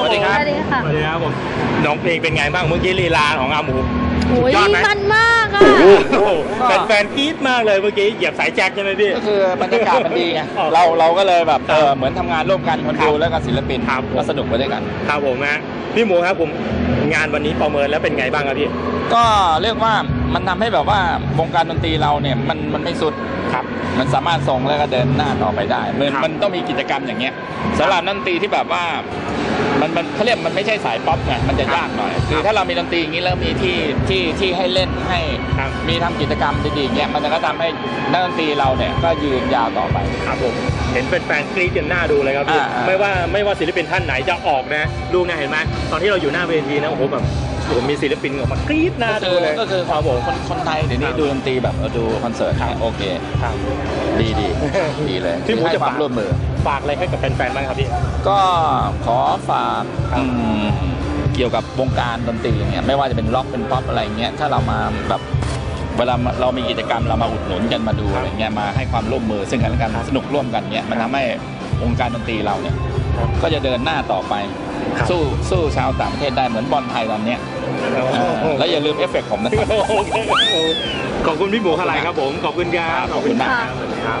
องเพลงเป็นไงบ้างเมื่อกี้ลีลาของอาหมูโอ้ยสุดยอดไหมมันมากอะโอ้โหแฟนๆกรี๊ดมากเลยเมื่อกี้เหยียบสายแจ็คใช่ไหมพี่ก็คือบรรยากาศมันดีไงอ๋อเราเราก็เลยแบบครัเอบอเหมือนทำงานร่วมกันคนครับดูแล้วก็ศิลปินครับผมก็สนุกไปด้วยกันครับผมฮะพี่หมูครับผมงานวันนี้ประเมินแล้วเป็นไงบ้างครับพี่ก็เรียกว่ามันทำให้แบบว่าวงการดนตรีเราเนี่ยมันมันไม่สุดครับ มันสามารถส่งแล้วก็เดินหน้าต่อไปได้มันครับมันต้องมีกิจกรรมอย่างเงี้ยสำหรับนักดนตรีที่แบบว่า มันมันเขาเรียกมันไม่ใช่สายป๊อปไงมันจะยากหน่อย คือถ้าเรามีดนตรีอย่างนี้แล้วมีที่ที่ที่ให้เล่นให้ครับมีทำกิจกรรมดีๆอย่างเงี้ยมันก็ทำให้นักดนตรีเราเนี่ยก็ยืนยาวต่อไปครับผมเห็นแฟนๆกรี๊ดกันหน้าดูเลยครับพี่อ่าอ่าไม่ว่าไม่ว่าศิลปินท่านไหนจะออกนะดูนะเห็นไหมตอนที่เราอยู่หน้าเวทีนะโอ้โหแบบโอ้โหมีศิลปินออกมากรี๊ดหน้าก็ดูคือเลยก็คือครับผมคนคนไทยเดี๋ยวนี้ครับดูดนตรีแบบเออดูคอนเสิร์ตเนี่ยโอเคครับดีดีดีเลยพี่หมูให้จะควาฝามกร่วมมือ ฝากอะไรให้กับแฟนๆบ้างครับพี่ ก็ขอฝากครับอืมเกี่ยวกับวงการดนตรีเนี่ยไม่ว่าจะเป็นล็อกเป็นป๊อปอะไรเงี้ยถ้าเรามาแบบเวลาเรามีกิจกรรมเรามาอุดหนุนกันมาดูอะไรเงี้ยมาให้ความร่วมมือซึ่งกันและกันสนุกร่วมกันเงี้ยมันทำให้วงการดนตรีเราเนี่ยก็จะเดินหน้าต่อไป ครับสู้สู้ชาวต่างประเทศได้เหมือนบอลไทยตอนเนี้ยอ่าแล้วอย่าลืมเอฟเฟกต์ผมนะครับ โอเคขอบคุณพี่หมูอะไรครับผม ขอบคุณครับ ขอบคุณมาก ครับ